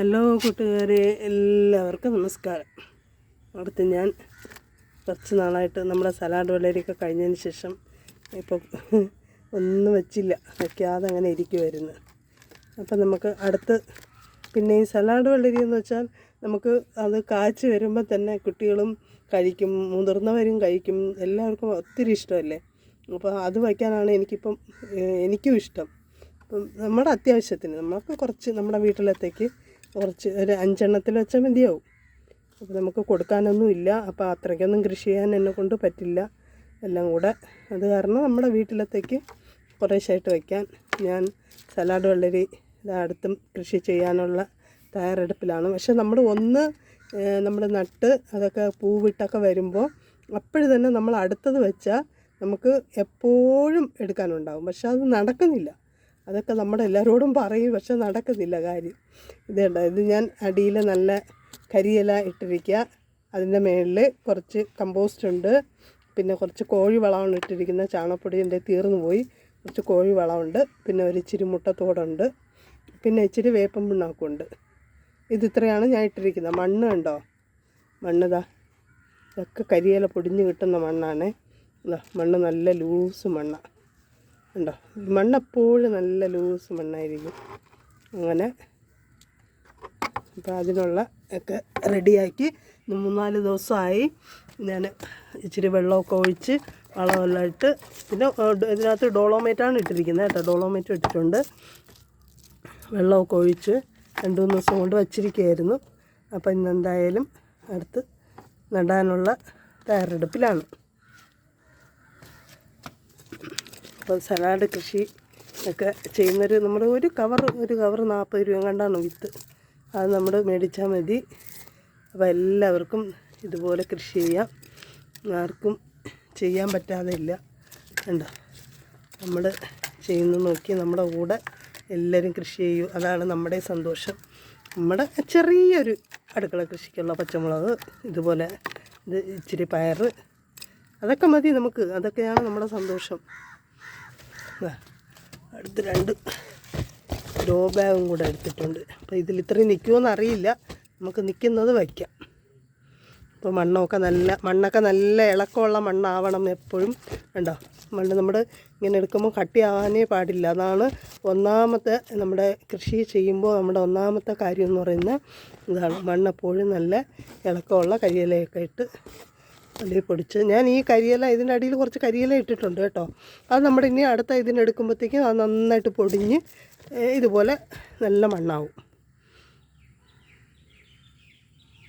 Hello കൂട്ടുകാരെ. എല്ലാവർക്കും നമസ്കാരം. അടുത്ത് ഞാൻ കുറച്ച് നാളായിട്ട് നമ്മുടെ സലാഡ് വെള്ളരിയൊക്കെ കഴിഞ്ഞതിന് ശേഷം ഇപ്പം ഒന്നും വെച്ചില്ല. വയ്ക്കാതെ അങ്ങനെ ഇരിക്കുമായിരുന്നു അപ്പം നമുക്ക് അടുത്ത് പിന്നെ ഈ സലാഡ് വെള്ളരി എന്ന് വെച്ചാൽ നമുക്ക് അത് കാച്ച് വരുമ്പോൾ തന്നെ കുട്ടികളും കഴിക്കും മുതിർന്നവരും കഴിക്കും. എല്ലാവർക്കും ഒത്തിരി ഇഷ്ടമല്ലേ? അപ്പോൾ അത് വയ്ക്കാനാണ് എനിക്കിപ്പം എനിക്കും ഇഷ്ടം. അപ്പം നമ്മുടെ അത്യാവശ്യത്തിന് നമുക്ക് കുറച്ച് നമ്മുടെ വീട്ടിലത്തേക്ക് കുറച്ച് ഒരു അഞ്ചെണ്ണത്തിൽ വെച്ചാൽ മതിയാവും. അപ്പോൾ നമുക്ക് കൊടുക്കാനൊന്നും ഇല്ല. അപ്പോൾ അത്രയ്ക്കൊന്നും കൃഷി ചെയ്യാൻ എന്നെ കൊണ്ട് പറ്റില്ല. എല്ലാം കൂടെ അത് കാരണം നമ്മുടെ വീട്ടിലത്തേക്ക് കുറേശ്ശായിട്ട് വയ്ക്കാൻ ഞാൻ സലാഡ് വെള്ളരി അടുത്തും കൃഷി ചെയ്യാനുള്ള തയ്യാറെടുപ്പിലാണ്. പക്ഷേ നമ്മൾ ഒന്ന് നമ്മൾ നട്ട് അതൊക്കെ പൂവിട്ടൊക്കെ വരുമ്പോൾ അപ്പോഴ് തന്നെ നമ്മൾ അടുത്തത് വെച്ചാൽ നമുക്ക് എപ്പോഴും എടുക്കാനുണ്ടാകും പക്ഷെ അത് നടക്കുന്നില്ല. അതൊക്കെ നമ്മുടെ എല്ലാവരോടും പറയും പക്ഷെ നടക്കുന്നില്ല കാര്യം. ഇതേണ്ട ഇത് ഞാൻ അടിയിൽ നല്ല കരിയില ഇട്ടിരിക്കുക. അതിന്റെ മേളിൽ കുറച്ച് കമ്പോസ്റ്റ് ഉണ്ട്. പിന്നെ കുറച്ച് കോഴി ഇട്ടിരിക്കുന്നത്. ചാണകപ്പൊടി എന്റെ തീർന്നു പോയി. കുറച്ച് കോഴി വളമുണ്ട്. പിന്നെ ഒരു ഇച്ചിരി മുട്ടത്തോടുണ്ട്. പിന്നെ ഇച്ചിരി വേപ്പം പിണ്ണാക്കുണ്ട്. ഇത് ഇത്രയാണ് ഞാൻ ഇട്ടിരിക്കുന്നത്. മണ്ണ് കണ്ടോ? മണ്ണിതാ ഇതൊക്കെ കരിയില പൊടിഞ്ഞ് കിട്ടുന്ന മണ്ണാണേ. ഇതാ മണ്ണ് നല്ല ലൂസ് മണ്ണാണ് ഉണ്ടോ മണ്ണെപ്പോഴും നല്ല ലൂസ് മണ്ണായിരിക്കും. അങ്ങനെ അപ്പോൾ അതിനുള്ള ഒക്കെ റെഡിയാക്കി. മൂന്നാൽ ദിവസമായി. ഞാൻ ഇച്ചിരി വെള്ളമൊക്കെ ഒഴിച്ച് വളമെല്ലാം ഇട്ട് പിന്നെ ഇതിനകത്ത് ഡോളോമേറ്റാണ് ഇട്ടിരിക്കുന്നത് കേട്ടോ. ഡോളോമേറ്റ് ഇട്ടിട്ടുണ്ട്. വെള്ളമൊക്കെ ഒഴിച്ച് രണ്ട് മൂന്ന് ദിവസം കൊണ്ട് വച്ചിരിക്കുകയായിരുന്നു. അപ്പം ഇന്ന് എന്തായാലും അടുത്ത് നടാനുള്ള തയ്യാറെടുപ്പിലാണ്. അപ്പോൾ സലാഡ് കൃഷി ഒക്കെ ചെയ്യുന്നൊരു നമ്മൾ ഒരു കവർ ഒരു കവർ നാൽപ്പത് രൂപ കണ്ടാണ് വിത്ത്. അത് നമ്മൾ മേടിച്ചാൽ മതി. അപ്പോൾ എല്ലാവർക്കും ഇതുപോലെ കൃഷി ചെയ്യാം. ആർക്കും ചെയ്യാൻ പറ്റാതെ ഇല്ല. കണ്ടോ? നമ്മൾ ചെയ്യുന്ന നോക്കി നമ്മുടെ കൂടെ എല്ലാവരും കൃഷി ചെയ്യൂ. അതാണ് നമ്മുടെ സന്തോഷം. നമ്മുടെ ചെറിയൊരു അടുക്കള കൃഷിക്കുള്ള പച്ചമുളക് ഇതുപോലെ ഇത് ഇച്ചിരി പയർ അതൊക്കെ മതി നമുക്ക്. അതൊക്കെയാണ് നമ്മുടെ സന്തോഷം. അടുത്ത് രണ്ട് ഡോ ബാഗും കൂടെ എടുത്തിട്ടുണ്ട്. അപ്പോൾ ഇതിൽ ഇത്രയും നിൽക്കുമെന്ന് അറിയില്ല. നമുക്ക് നിൽക്കുന്നത് വയ്ക്കാം. അപ്പോൾ മണ്ണൊക്കെ നല്ല മണ്ണൊക്കെ നല്ല ഇളക്കമുള്ള മണ്ണാവണം എപ്പോഴും. ഉണ്ടോ മണ്ണ് നമ്മൾ ഇങ്ങനെ എടുക്കുമ്പോൾ കട്ടിയാവാനേ പാടില്ല. അതാണ് ഒന്നാമത്തെ നമ്മുടെ കൃഷി ചെയ്യുമ്പോൾ നമ്മുടെ ഒന്നാമത്തെ കാര്യം എന്ന് പറയുന്നത് ഇതാണ്. മണ്ണെപ്പോഴും നല്ല ഇളക്കമുള്ള കരിയിലയൊക്കെ ഇട്ട് അതിൽ പൊടിച്ച്. ഞാൻ ഈ കരിയില ഇതിന്റെ അടിയിൽ കുറച്ച് കരിയില ഇട്ടിട്ടുണ്ട് കേട്ടോ. അത് നമ്മുടെ ഇനി അടുത്ത ഇതിനെടുക്കുമ്പോഴത്തേക്കും അത് നന്നായിട്ട് പൊടിഞ്ഞ് ഇതുപോലെ നല്ല മണ്ണാവും.